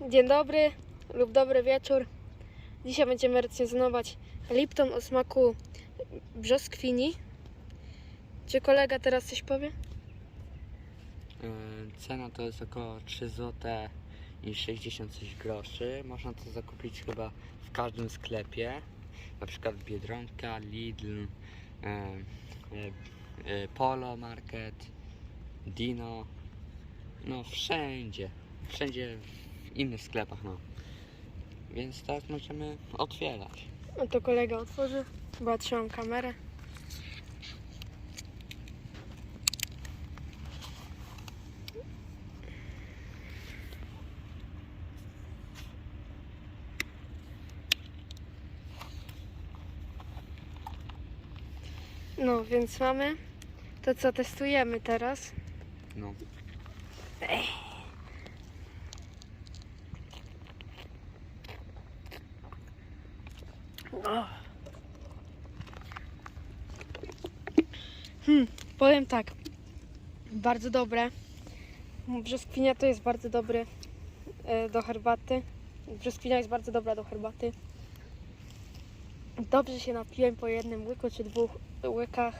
Dzień dobry lub dobry wieczór. Dzisiaj będziemy recenzować Lipton o smaku brzoskwini. Czy kolega teraz coś powie? Yy, Cena to jest około 3 zł i 60 coś groszy. Można to zakupić chyba w każdym sklepie. Na przykład Biedronka, Lidl, yy, yy, Polo Market, Dino. No wszędzie. Wszędzie innych sklepach no. Więc teraz możemy otwierać. No to kolega otworzy, bo ja trzymam kamerę. No, więc mamy to, co testujemy teraz. No. Hmm, powiem tak. Bardzo dobre. Brzoskwinia to jest bardzo dobry e, do herbaty. Brzoskwinia jest bardzo dobra do herbaty. Dobrze się napiłem po jednym łyku czy dwóch łykach.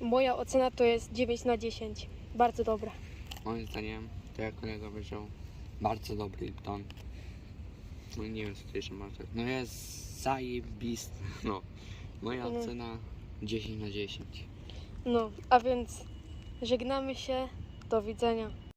Moja ocena to jest 9 na 10. Bardzo dobra. Moim zdaniem, to jak kolega powiedział, bardzo dobry Lipton. No nie wiem co tu jeszcze można. No jest zajebisty. No. Moja Mhm. ocena 10 na 10. No, a więc żegnamy się. Do widzenia.